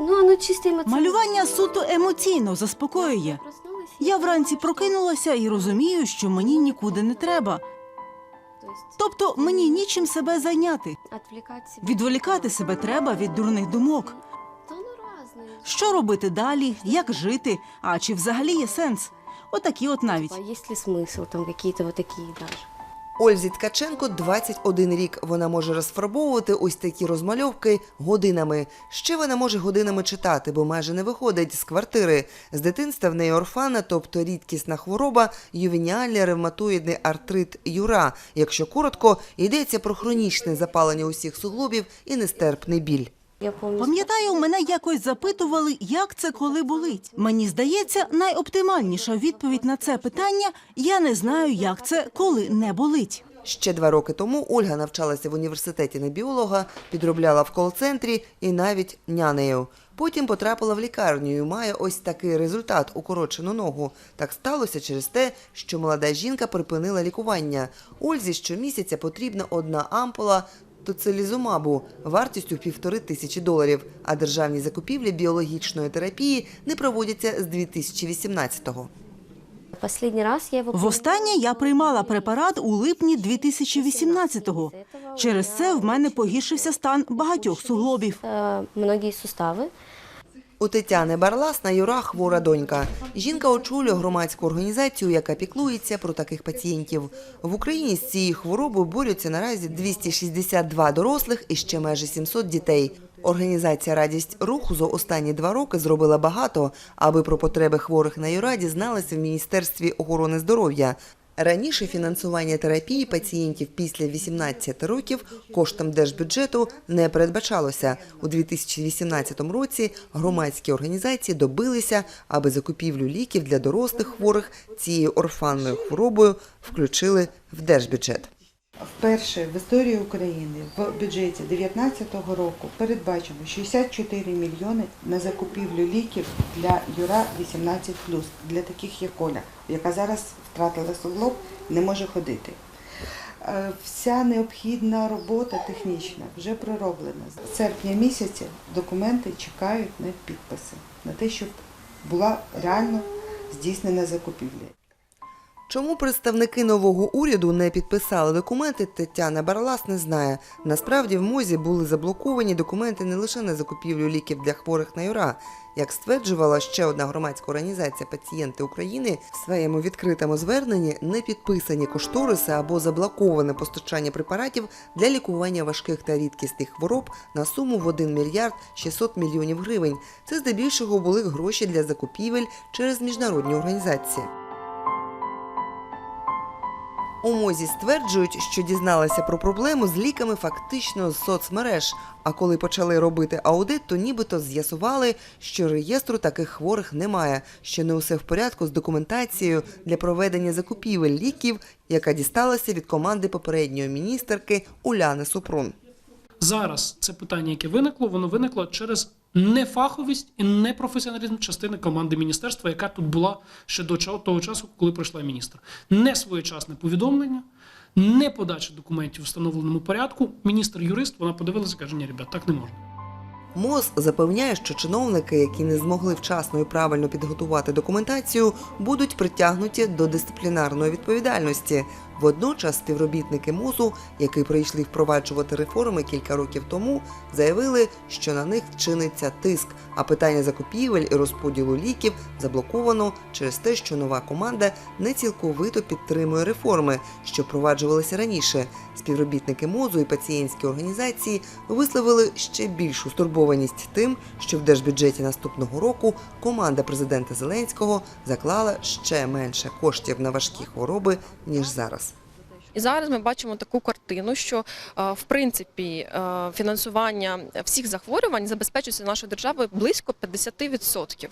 Ну, оно чисто эмоционально. Малювання суто емоційно заспокоює. Проснулась и- Я вранці прокинулася і розумію, що мені нікуди не треба. То есть Тобто мені нічим себе зайняти. отвлекать себя. Відволікати себе треба від дурних думок. Да ну разные. Що робити далі, як жити, а чи взагалі є сенс? Отакі от навіть. А есть ли смысл там какие-то вот такие даже? Ользі Ткаченко 21 рік. Вона може розфарбовувати ось такі розмальовки годинами. Ще вона може годинами читати, бо майже не виходить з квартири. З дитинства в неї орфана, тобто рідкісна хвороба, ювеніальний ревматоїдний артрит Юра. Якщо коротко, йдеться про хронічне запалення усіх суглобів і нестерпний біль. Пам'ятаю, мене якось запитували, як це коли болить. Мені здається, найоптимальніша відповідь на це питання я не знаю, як це коли не болить. Ще два роки тому Ольга навчалася в університеті на біолога, підробляла в кол-центрі і навіть нянею. Потім потрапила в лікарню і має ось такий результат укорочену ногу. Так сталося через те, що молода жінка припинила лікування. Ользі щомісяця потрібна одна ампула тоцилізумабу вартістю півтори тисячі доларів. А державні закупівлі біологічної терапії не проводяться з 2018-го. Последний раз я его... Востаннє я приймала препарат у липні 2018-го. Через це в мене погіршився стан багатьох суглобів. Многие суставы. У Тетяни Барлас на Юра хвора донька. Жінка очолює громадську організацію, яка піклується про таких пацієнтів. В Україні з цією хворобою борються наразі 262 дорослих і ще майже 700 дітей. Організація Радість руху за останні два роки зробила багато, аби про потреби хворих на Юра дізналися в Міністерстві охорони здоров'я. Раніше фінансування терапії пацієнтів після 18 років коштом держбюджету не передбачалося. У 2018 році громадські організації добилися, аби закупівлю ліків для дорослих хворих цією орфанною хворобою включили в держбюджет. Вперше в історії України в бюджеті 2019 року передбачено 64 мільйони на закупівлю ліків для Юра 18+, для таких як Оля, яка зараз втратила суглоб, не може ходити. Е, Вся необхідна робота технічна вже пророблена. З серпня місяця документи чекають на підписи, на те, щоб була реально здійснена закупівля. Чому представники нового уряду не підписали документи, Тетяна Барлас не знає. Насправді в МОЗі були заблоковані документи не лише на закупівлю ліків для хворих на юра. Як стверджувала ще одна громадська організація Пацієнти України в своєму відкритому зверненні не підписані кошториси або заблоковане постачання препаратів для лікування важких та рідкісних хвороб на суму в 1 мільярд 600 мільйонів гривень. Це здебільшого були гроші для закупівель через міжнародні організації. У МОЗі стверджують, що дізналися про проблему з ліками фактично з соцмереж. А коли почали робити аудит, то нібито з'ясували, що реєстру таких хворих немає, що не усе в порядку з документацією для проведення закупівель ліків, яка дісталася від команди попередньої міністерки Уляни Супрун. Зараз це питання, яке виникло, воно виникло через нефаховість і непрофесіоналізм частини команди міністерства, яка тут була ще до того часу, коли прийшла міністр. Не своєчасне повідомлення, не подача документів в встановленому порядку. Міністр юрист, вона подивилася каже: ні, ребят, так не можна. МОЗ запевняє, що чиновники, які не змогли вчасно і правильно підготувати документацію, будуть притягнуті до дисциплінарної відповідальності. Водночас співробітники МОЗу, які прийшли впроваджувати реформи кілька років тому, заявили, що на них чиниться тиск, а питання закупівель і розподілу ліків заблоковано через те, що нова команда не цілковито підтримує реформи, що впроваджувалися раніше. Співробітники МОЗу і пацієнтські організації висловили ще більшу стурбованість тим, що в держбюджеті наступного року команда президента Зеленського заклала ще менше коштів на важкі хвороби ніж зараз. І зараз ми бачимо таку картину, що е, в принципі е, фінансування всіх захворювань забезпечується нашою державою близько 50%.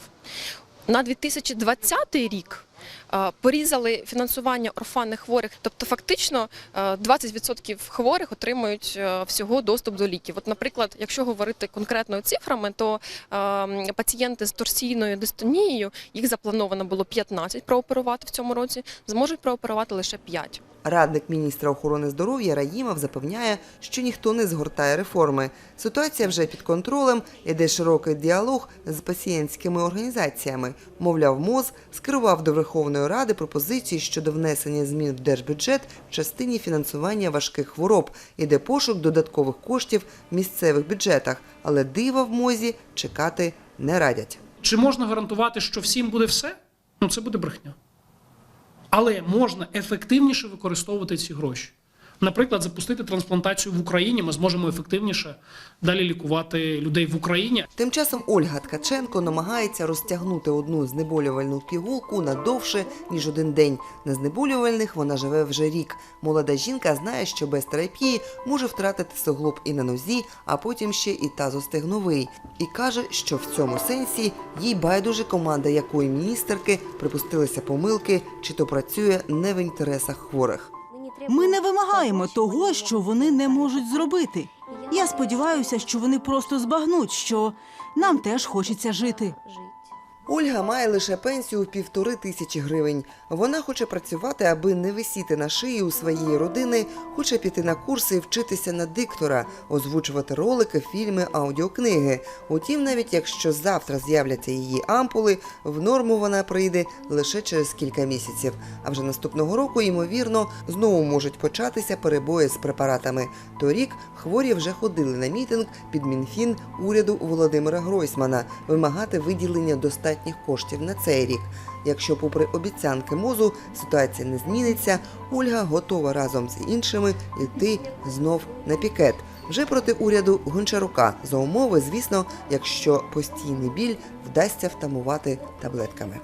На 2020 рік е, порізали фінансування орфанних хворих, тобто фактично е, 20% хворих отримують всього доступ до ліків. От, наприклад, якщо говорити конкретною цифрами, то е, пацієнти з торсійною дистонією їх заплановано було 15 прооперувати в цьому році, зможуть прооперувати лише 5. Радник міністра охорони здоров'я Раїмов запевняє, що ніхто не згортає реформи. Ситуація вже під контролем, іде широкий діалог з пацієнтськими організаціями. Мовляв, МОЗ скерував до Верховної Ради пропозиції щодо внесення змін в держбюджет в частині фінансування важких хвороб. Іде пошук додаткових коштів в місцевих бюджетах, але дива в МОЗі чекати не радять. Чи можна гарантувати, що всім буде все? Ну це буде брехня. Але можна ефективніше використовувати ці гроші. Наприклад, запустити трансплантацію в Україні. Ми зможемо ефективніше далі лікувати людей в Україні. Тим часом Ольга Ткаченко намагається розтягнути одну знеболювальну пігулку на довше, ніж один день. На знеболювальних вона живе вже рік. Молода жінка знає, що без терапії може втратити суглоб і на нозі, а потім ще і тазостегновий. І каже, що в цьому сенсі їй байдуже команда якої міністерки припустилися помилки, чи то працює не в інтересах хворих. Ми не вимагаємо того, що вони не можуть зробити. Я сподіваюся, що вони просто збагнуть, що нам теж хочеться жити. Ольга має лише пенсію в півтори тисячі гривень. Вона хоче працювати, аби не висіти на шиї у своєї родини, хоче піти на курси і вчитися на диктора, озвучувати ролики, фільми, аудіокниги. Утім, навіть якщо завтра з'являться її ампули, в норму вона прийде лише через кілька місяців. А вже наступного року, ймовірно, знову можуть початися перебої з препаратами. Торік хворі вже ходили на мітинг під Мінфін уряду Володимира Гройсмана вимагати виділення достатніх коштів на цей рік. Якщо, попри обіцянки мозу, ситуація не зміниться, Ольга готова разом з іншими йти знов на пікет. Вже проти уряду Гончарука за умови, звісно, якщо постійний біль вдасться втамувати таблетками.